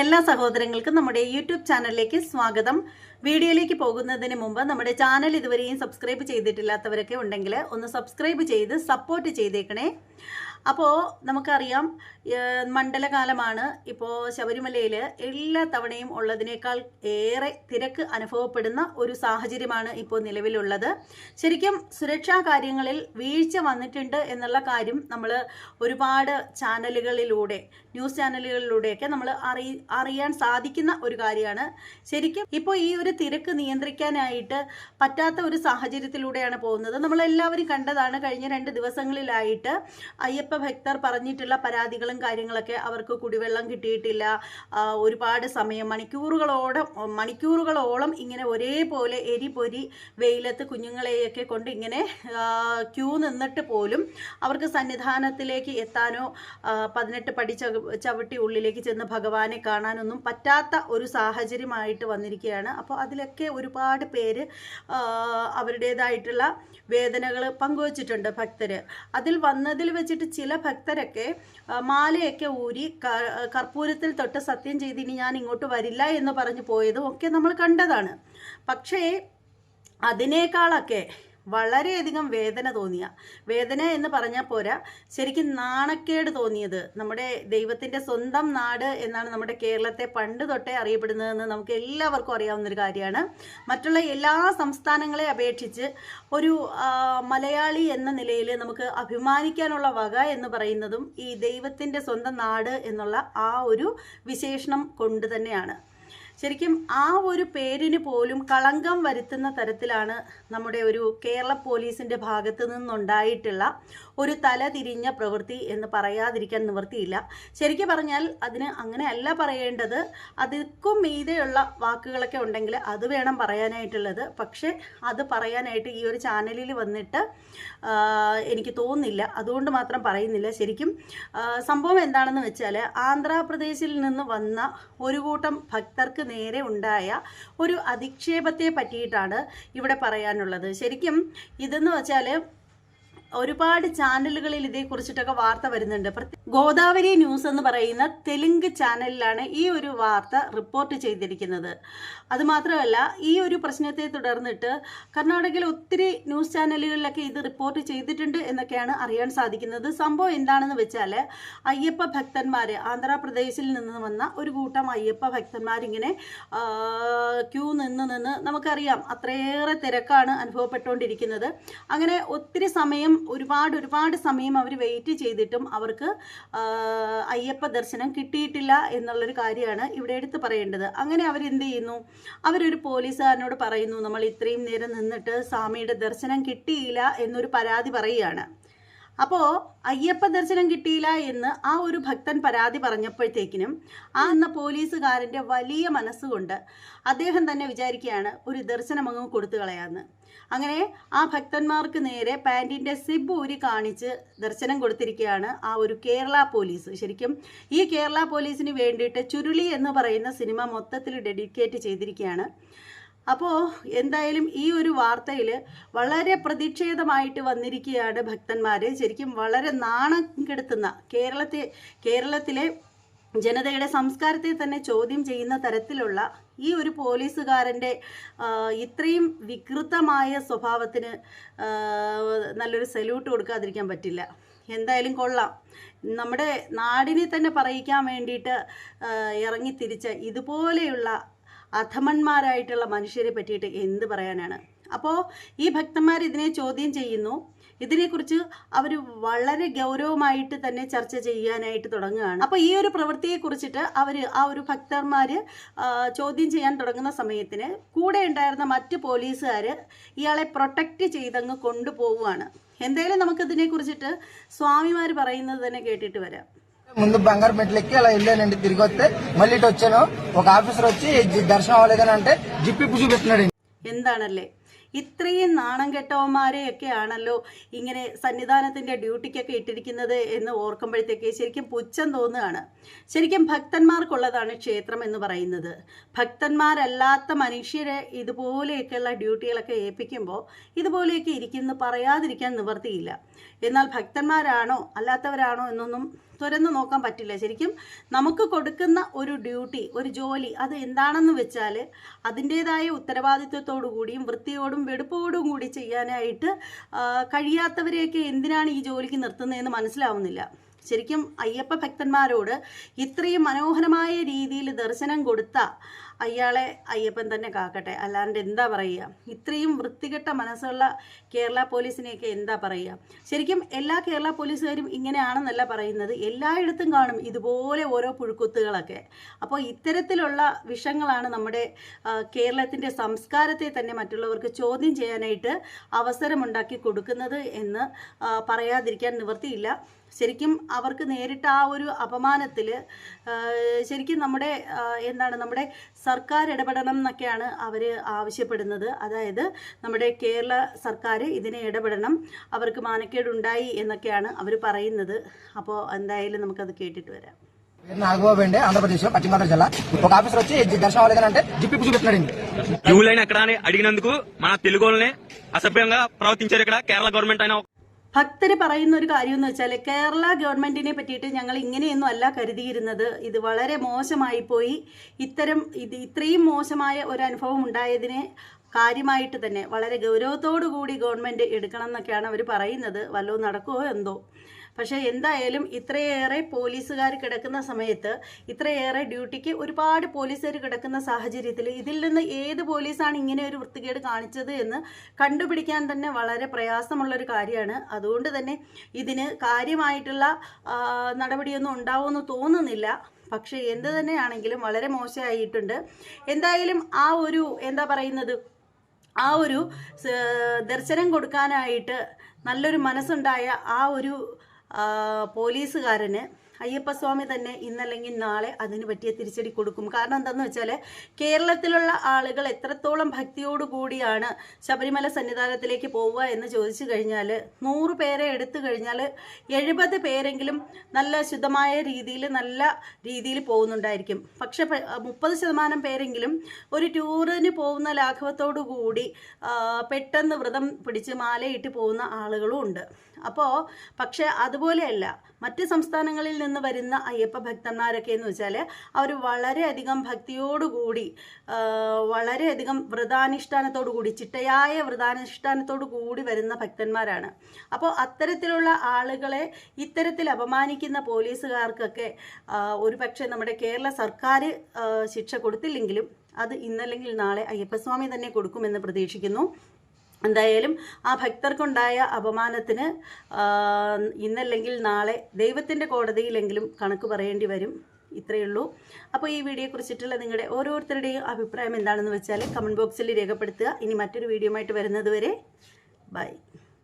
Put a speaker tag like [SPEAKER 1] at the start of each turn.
[SPEAKER 1] എല്ലാ സഹോദരങ്ങൾക്കും നമ്മുടെ യൂട്യൂബ് ചാനലിലേക്ക് സ്വാഗതം. വീഡിയോയിലേക്ക് പോകുന്നതിന് മുമ്പ് നമ്മുടെ ചാനൽ ഇതുവരെയും സബ്സ്ക്രൈബ് ചെയ്തിട്ടില്ലാത്തവരൊക്കെ ഉണ്ടെങ്കിൽ ഒന്ന് സബ്സ്ക്രൈബ് ചെയ്ത് സപ്പോർട്ട് ചെയ്തേക്കണേ. അപ്പോൾ നമുക്കറിയാം മണ്ഡലകാലമാണ്. ഇപ്പോൾ ശബരിമലയിൽ എല്ലാ തവണയും ഉള്ളതിനേക്കാൾ ഏറെ തിരക്ക് അനുഭവപ്പെടുന്ന ഒരു സാഹചര്യമാണ് ഇപ്പോൾ നിലവിലുള്ളത്. ശരിക്കും സുരക്ഷാ കാര്യങ്ങളിൽ വീഴ്ച വന്നിട്ടുണ്ട് എന്നുള്ള കാര്യം നമ്മൾ ഒരുപാട് ചാനലുകളിലൂടെ ന്യൂസ് ചാനലുകളിലൂടെയൊക്കെ നമ്മൾ അറി അറിയാൻ സാധിക്കുന്ന ഒരു കാര്യമാണ്. ശരിക്കും ഇപ്പോൾ ഈ ഒരു തിരക്ക് നിയന്ത്രിക്കാനായിട്ട് പറ്റാത്ത ഒരു സാഹചര്യത്തിലൂടെയാണ് പോകുന്നത്. നമ്മളെല്ലാവരും കണ്ടതാണ് കഴിഞ്ഞ രണ്ട് ദിവസങ്ങളിലായിട്ട് അയ്യപ്പ ഭക്തർ പറഞ്ഞിട്ടുള്ള പരാതികളും കാര്യങ്ങളൊക്കെ അവർക്ക് കുടിവെള്ളം കിട്ടിയിട്ടില്ല. ഒരുപാട് സമയം മണിക്കൂറുകളോളം മണിക്കൂറുകളോളം ഇങ്ങനെ ഒരേപോലെ എരിപൊരി വെയിലത്ത് കുഞ്ഞുങ്ങളെയൊക്കെ കൊണ്ട് ഇങ്ങനെ ക്യൂ നിന്നിട്ട് പോലും അവർക്ക് സന്നിധാനത്തിലേക്ക് എത്താനോ പതിനെട്ട് പടി ചവ- ചവിട്ടി ഉള്ളിലേക്ക് ചെന്ന് ഭഗവാനെ കാണാനൊന്നും പറ്റാത്ത ഒരു സാഹചര്യമായിട്ട് വന്നിരിക്കുകയാണ്. അപ്പോൾ അതിലൊക്കെ ഒരുപാട് പേര് അവരുടേതായിട്ടുള്ള വേദനകൾ പങ്കുവച്ചിട്ടുണ്ട് ഭക്തർ അതിൽ വന്നതിൽ വെച്ചിട്ട് ചില ഭക്തരൊക്കെ മാലയൊക്കെ ഊരി കർപ്പൂരത്തിൽ തൊട്ട് സത്യം ചെയ്ത് ഇനി ഞാൻ ഇങ്ങോട്ട് വരില്ല എന്ന് പറഞ്ഞു പോയതും ഒക്കെ നമ്മൾ കണ്ടതാണ്. പക്ഷേ അതിനേക്കാളൊക്കെ വളരെയധികം വേദന തോന്നിയ. വേദന എന്ന് പറഞ്ഞാൽ പോരാ ശരിക്കും നാണക്കേട് തോന്നിയത്. നമ്മുടെ ദൈവത്തിന്റെ സ്വന്തം നാട് എന്നാണ് നമ്മുടെ കേരളത്തെ പണ്ട് തൊട്ടേ അറിയപ്പെടുന്നതെന്ന് നമുക്ക് എല്ലാവർക്കും അറിയാവുന്നൊരു കാര്യമാണ്. മറ്റുള്ള എല്ലാ സംസ്ഥാനങ്ങളെ അപേക്ഷിച്ച് ഒരു മലയാളി എന്ന നിലയിൽ നമുക്ക് അഭിമാനിക്കാനുള്ള വക എന്ന് പറയുന്നതും ഈ ദൈവത്തിന്റെ സ്വന്തം നാട് എന്നുള്ള ആ ഒരു വിശേഷണം കൊണ്ട് തന്നെയാണ്. ശരിക്കും ആ ഒരു പേരിന് പോലും കളങ്കം വരുത്തുന്ന തരത്തിലാണ് നമ്മുടെ ഒരു കേരള പോലീസിന്റെ ഭാഗത്ത് നിന്നുണ്ടായിട്ടുള്ള ഒരു തലതിരിഞ്ഞ പ്രവൃത്തി എന്ന് പറയാതിരിക്കാൻ നിവൃത്തിയില്ല. ശരിക്കും പറഞ്ഞാൽ അതിന് അങ്ങനെയല്ല പറയേണ്ടത്. അതിക്കും മീതെയുള്ള വാക്കുകളൊക്കെ ഉണ്ടെങ്കിൽ അത് വേണം പറയാനായിട്ടുള്ളത്. പക്ഷേ അത് പറയാനായിട്ട് ഈ ഒരു ചാനലിൽ വന്നിട്ട് എനിക്ക് തോന്നുന്നില്ല. അതുകൊണ്ട് മാത്രം പറയുന്നില്ല. ശരിക്കും സംഭവം എന്താണെന്ന് വെച്ചാൽ ആന്ധ്രാപ്രദേശിൽ നിന്ന് വന്ന ഒരു കൂട്ടം ഭക്തർക്ക് നേരെ ഉണ്ടായ ഒരു അധിക്ഷേപത്തെ പറ്റിയിട്ടാണ് ഇവിടെ പറയാനുള്ളത്. ശരിക്കും ഇതെന്ന് വെച്ചാൽ ഒരുപാട് ചാനലുകളിൽ ഇതേക്കുറിച്ചിട്ടൊക്കെ വാർത്ത വരുന്നുണ്ട്. ഗോദാവരി ന്യൂസ് എന്ന് പറയുന്ന തെലുങ്ക് ചാനലിലാണ് ഈ ഒരു വാർത്ത റിപ്പോർട്ട് ചെയ്തിരിക്കുന്നത്. അതുമാത്രമല്ല ഈ ഒരു പ്രശ്നത്തെ തുടർന്നിട്ട് കർണാടകയിൽ ഒത്തിരി ന്യൂസ് ചാനലുകളിലൊക്കെ ഇത് റിപ്പോർട്ട് ചെയ്തിട്ടുണ്ട് എന്നൊക്കെയാണ് അറിയാൻ സാധിക്കുന്നത്. സംഭവം എന്താണെന്ന് വെച്ചാൽ അയ്യപ്പ ഭക്തന്മാർ ആന്ധ്രാപ്രദേശിൽ നിന്ന് വന്ന ഒരു കൂട്ടം അയ്യപ്പ ഭക്തന്മാരിങ്ങനെ ക്യൂ നിന്ന് നിന്ന് നമുക്കറിയാം അത്രയേറെ തിരക്കാണ് അനുഭവപ്പെട്ടുകൊണ്ടിരിക്കുന്നത്. അങ്ങനെ ഒത്തിരി സമയം ഒരുപാട് ഒരുപാട് സമയം അവർ വെയിറ്റ് ചെയ്തിട്ടും അവർക്ക് അയ്യപ്പ ദർശനം കിട്ടിയിട്ടില്ല എന്നുള്ളൊരു കാര്യമാണ് ഇവിടെ എടുത്ത് പറയേണ്ടത്. അങ്ങനെ അവരെന്ത് ചെയ്യുന്നു അവരൊരു പോലീസുകാരനോട് പറയുന്നു നമ്മൾ ഇത്രയും നേരം നിന്നിട്ട് സ്വാമിയുടെ ദർശനം കിട്ടിയില്ല എന്നൊരു പരാതി പറയുകയാണ്. അപ്പോൾ അയ്യപ്പ ദർശനം കിട്ടിയില്ല എന്ന് ആ ഒരു ഭക്തൻ പരാതി പറഞ്ഞപ്പോഴത്തേക്കിനും ആ എന്ന പോലീസുകാരന്റെ വലിയ മനസ്സുകൊണ്ട് അദ്ദേഹം തന്നെ വിചാരിക്കുകയാണ് ഒരു ദർശനം അങ്ങ് കൊടുത്തു കളയാന്ന് അങ്ങനെ ആ ഭക്തന്മാർക്ക് നേരെ പാന്റിന്റെ സിബ് ഊരി കാണിച്ച് ദർശനം കൊടുത്തിരിക്കുകയാണ് ആ ഒരു കേരള പോലീസ്. ശരിക്കും ഈ കേരള പോലീസിന് വേണ്ടിയിട്ട് ചുരുളി എന്ന് പറയുന്ന സിനിമ മൊത്തത്തിൽ ഡെഡിക്കേറ്റ് ചെയ്തിരിക്കുകയാണ്. അപ്പോൾ എന്തായാലും ഈ ഒരു വാർത്തയിൽ വളരെ പ്രതിഷേധമായിട്ട് വന്നിരിക്കുകയാണ് ഭക്തന്മാർ ശരിക്കും വളരെ നാണം കെടുത്തുന്ന കേരളത്തെ കേരളത്തിലെ ജനതയുടെ സംസ്കാരത്തെ തന്നെ ചോദ്യം ചെയ്യുന്ന തരത്തിലുള്ള ഈ ഒരു പോലീസുകാരന്റെ ഇത്രയും വികൃതമായ സ്വഭാവത്തിന് നല്ലൊരു സല്യൂട്ട് കൊടുക്കാതിരിക്കാൻ പറ്റില്ല. എന്തായാലും കൊള്ളാം. നമ്മുടെ നാടിനെ തന്നെ പറയിക്കാൻ വേണ്ടിയിട്ട് ഇറങ്ങി തിരിച്ച ഇതുപോലെയുള്ള അധമന്മാരായിട്ടുള്ള മനുഷ്യരെ പറ്റിയിട്ട് എന്ത് പറയാനാണ്? അപ്പോൾ ഈ ഭക്തന്മാർ ഇതിനെ ചോദ്യം ചെയ്യുന്നു. ഇതിനെക്കുറിച്ച് അവർ വളരെ ഗൗരവമായിട്ട് തന്നെ ചർച്ച ചെയ്യാനായിട്ട് തുടങ്ങുകയാണ്. അപ്പോൾ ഈ ഒരു പ്രവൃത്തിയെ കുറിച്ചിട്ട് അവർ ആ ഒരു ഭക്തന്മാർ ചോദ്യം ചെയ്യാൻ തുടങ്ങുന്ന സമയത്തിന് കൂടെ ഉണ്ടായിരുന്ന മറ്റ് പോലീസുകാർ ഇയാളെ പ്രൊട്ടക്റ്റ് ചെയ്തങ്ങ് കൊണ്ടുപോവുകയാണ്. എന്തായാലും നമുക്കിതിനെക്കുറിച്ചിട്ട് സ്വാമിമാർ പറയുന്നത് തന്നെ കേട്ടിട്ട് വരാം.
[SPEAKER 2] ముందు బంగారు మెట్లు ఎక్కి అలా వెళ్ళానండి తిరిగి వస్తే మళ్ళీ ఇటు వచ్చాను ఒక ఆఫీసర్ వచ్చి "జి- దర్శనం అవ్వలేదని అంటే జిప్పిప్పు చూపిస్తున్నాడు
[SPEAKER 1] എന്താണല്ലേ ഇത്രയും നാണം കെട്ടവന്മാരെയൊക്കെ ആണല്ലോ ഇങ്ങനെ സന്നിധാനത്തിന്റെ ഡ്യൂട്ടിക്കൊക്കെ ഇട്ടിരിക്കുന്നത് എന്ന് ഓർക്കുമ്പോഴത്തേക്ക് ശരിക്കും പുച്ഛം തോന്നുകയാണ് ശരിക്കും ഭക്തന്മാർക്കുള്ളതാണ് ക്ഷേത്രം എന്ന് പറയുന്നത് ഭക്തന്മാരല്ലാത്ത മനുഷ്യരെ ഇതുപോലെയൊക്കെയുള്ള ഡ്യൂട്ടികളൊക്കെ ഏൽപ്പിക്കുമ്പോൾ ഇതുപോലെയൊക്കെ ഇരിക്കുന്നു പറയാതിരിക്കാൻ നിവർത്തിയില്ല എന്നാൽ ഭക്തന്മാരാണോ അല്ലാത്തവരാണോ എന്നൊന്നും തുറന്നു നോക്കാൻ പറ്റില്ല. ശരിക്കും നമുക്ക് കൊടുക്കുന്ന ഒരു ഡ്യൂട്ടി ഒരു ജോലി അത് എന്താണെന്ന് വെച്ചാൽ അതിന്റേതായ ഉത്തരവാദിത്വത്തോടു കൂടിയും വൃത്തിയോടും വെടുപ്പോടും കൂടി ചെയ്യാനായിട്ട് കഴിയാത്തവരെയൊക്കെ എന്തിനാണ് ഈ ജോലിക്ക് നിർത്തുന്നതെന്ന് മനസ്സിലാവുന്നില്ല. ശരിക്കും അയ്യപ്പ ഭക്തന്മാരോട് ഇത്രയും മനോഹരമായ രീതിയിൽ ദർശനം കൊടുത്ത അയാളെ അയ്യപ്പൻ തന്നെ കാക്കട്ടെ. അല്ലാണ്ട് എന്താ പറയുക? ഇത്രയും വൃത്തികെട്ട മനസ്സുള്ള കേരള പോലീസിനെയൊക്കെ എന്താ പറയുക? ശരിക്കും എല്ലാ കേരള പോലീസുകാരും ഇങ്ങനെയാണെന്നല്ല പറയുന്നത്. എല്ലായിടത്തും കാണും ഇതുപോലെ ഓരോ പുഴുക്കുത്തുകളൊക്കെ. അപ്പോൾ ഇത്തരത്തിലുള്ള വിഷങ്ങളാണ് നമ്മുടെ കേരളത്തിന്റെ സംസ്കാരത്തെ തന്നെ മറ്റുള്ളവർക്ക് ചോദ്യം ചെയ്യാനായിട്ട് അവസരമുണ്ടാക്കി കൊടുക്കുന്നത് എന്ന് പറയാതിരിക്കാൻ നിവൃത്തിയില്ല. ശരിക്കും അവർക്ക് നേരിട്ട ആ ഒരു അപമാനത്തിൽ ശരിക്കും നമ്മുടെ എന്താണ് നമ്മുടെ സർക്കാർ ഇടപെടണം എന്നൊക്കെയാണ് അവർ ആവശ്യപ്പെടുന്നത് അതായത് നമ്മുടെ കേരള സർക്കാർ ഇതിനെ ഇടപെടണം അവർക്ക് മാനക്കേടുണ്ടായി എന്നൊക്കെയാണ് അവർ പറയുന്നത് അപ്പോൾ എന്തായാലും നമുക്കത് കേട്ടിട്ട് വരാം
[SPEAKER 2] పేరు నాగబాబు అండి ఆంధ్రప్రదేశ్ పశ్చిమ గోదావరి జిల్లా ఒక ఆఫీసర్ వచ్చి "జి- దర్శనం అవ్వలేదంటే జిప్పి చూపెట్టినాడండి
[SPEAKER 3] క్యూ లైన్ ఎక్కడ అని అడిగినందుకు మన తెలుగు వాళ్ళని అసభ్యంగా ప్రవర్తించారు ఇక్కడ కేరళ గవర్నమెంట్ అయినా
[SPEAKER 1] ഭക്തര് പറയുന്ന ഒരു കാര്യം എന്ന് വെച്ചാൽ കേരള ഗവൺമെന്റിനെ പറ്റിയിട്ട് ഞങ്ങൾ ഇങ്ങനെയൊന്നും അല്ല കരുതിയിരുന്നത്. ഇത് വളരെ മോശമായി പോയി. ഇത്തരം ഇത് ഇത്രയും മോശമായ ഒരു അനുഭവം ഉണ്ടായതിനെ കാര്യമായിട്ട് തന്നെ വളരെ ഗൗരവത്തോടു കൂടി ഗവൺമെന്റ് എടുക്കണം എന്നൊക്കെയാണ് അവർ പറയുന്നത്. വല്ലതും നടക്കുമോ എന്തോ? പക്ഷേ എന്തായാലും ഇത്രയേറെ പോലീസുകാർ കിടക്കുന്ന സമയത്ത് ഇത്രയേറെ ഡ്യൂട്ടിക്ക് ഒരുപാട് പോലീസുകാർ കിടക്കുന്ന സാഹചര്യത്തിൽ ഇതിൽ നിന്ന് ഏത് പോലീസാണ് ഇങ്ങനെ ഒരു വൃത്തികേട് കാണിച്ചത് എന്ന് കണ്ടുപിടിക്കാൻ തന്നെ വളരെ പ്രയാസമുള്ളൊരു കാര്യമാണ്. അതുകൊണ്ട് തന്നെ ഇതിന് കാര്യമായിട്ടുള്ള നടപടിയൊന്നും ഉണ്ടാവുമെന്ന് തോന്നുന്നില്ല. പക്ഷേ എന്ത് തന്നെയാണെങ്കിലും വളരെ മോശമായിട്ടുണ്ട്. എന്തായാലും ആ ഒരു എന്താ പറയുന്നത് ആ ഒരു ദർശനം കൊടുക്കാനായിട്ട് നല്ലൊരു മനസ്സുണ്ടായ ആ ഒരു പോലീസുകാരന് അയ്യപ്പസ്വാമി തന്നെ ഇന്നല്ലെങ്കിൽ നാളെ അതിന് പറ്റിയ തിരിച്ചടി കൊടുക്കും. കാരണം എന്താണെന്ന് വെച്ചാൽ കേരളത്തിലുള്ള ആളുകൾ എത്രത്തോളം ഭക്തിയോടു കൂടിയാണ് ശബരിമല സന്നിധാനത്തിലേക്ക് പോവുക എന്ന് ചോദിച്ചു കഴിഞ്ഞാൽ നൂറ് പേരെ എടുത്തു കഴിഞ്ഞാൽ എഴുപത് പേരെങ്കിലും നല്ല ശുദ്ധമായ രീതിയിൽ നല്ല രീതിയിൽ പോകുന്നുണ്ടായിരിക്കും. പക്ഷെ മുപ്പത് ശതമാനം പേരെങ്കിലും ഒരു ടൂറിന് പോകുന്ന ലാഘവത്തോടു കൂടി പെട്ടെന്ന് വ്രതം പിടിച്ച് മാലയിട്ട് പോകുന്ന ആളുകളും ഉണ്ട്. അപ്പോൾ പക്ഷേ അതുപോലെയല്ല മറ്റ് സംസ്ഥാനങ്ങളിൽ നിന്ന് വരുന്ന അയ്യപ്പ ഭക്തന്മാരൊക്കെ എന്ന് വെച്ചാൽ അവർ വളരെയധികം ഭക്തിയോടുകൂടി വളരെയധികം വ്രതാനുഷ്ഠാനത്തോടു കൂടി ചിട്ടയായ വ്രതാനുഷ്ഠാനത്തോടു കൂടി വരുന്ന ഭക്തന്മാരാണ്. അപ്പോൾ അത്തരത്തിലുള്ള ആളുകളെ ഇത്തരത്തിൽ അപമാനിക്കുന്ന പോലീസുകാർക്കൊക്കെ ഒരു പക്ഷേ നമ്മുടെ കേരള സർക്കാർ ശിക്ഷ കൊടുത്തില്ലെങ്കിലും അത് ഇന്നല്ലെങ്കിൽ നാളെ അയ്യപ്പസ്വാമി തന്നെ കൊടുക്കുമെന്ന് പ്രതീക്ഷിക്കുന്നു. എന്തായാലും ആ ഭക്തർക്കുണ്ടായ അപമാനത്തിന് ഇന്നല്ലെങ്കിൽ നാളെ ദൈവത്തിന്റെ കോടതിയിലെങ്കിലും കണക്ക് പറയേണ്ടി വരും. ഇത്രയേ ഉള്ളൂ. അപ്പോൾ ഈ വീഡിയോ കുറിച്ചിട്ടുള്ള നിങ്ങളുടെ ഓരോരുത്തരുടെയും അഭിപ്രായം എന്താണെന്ന് വെച്ചാൽ കമന്റ് ബോക്സിൽ രേഖപ്പെടുത്തുക. ഇനി മറ്റൊരു വീഡിയോ ആയിട്ട് വരുന്നത് വരെ ബൈ.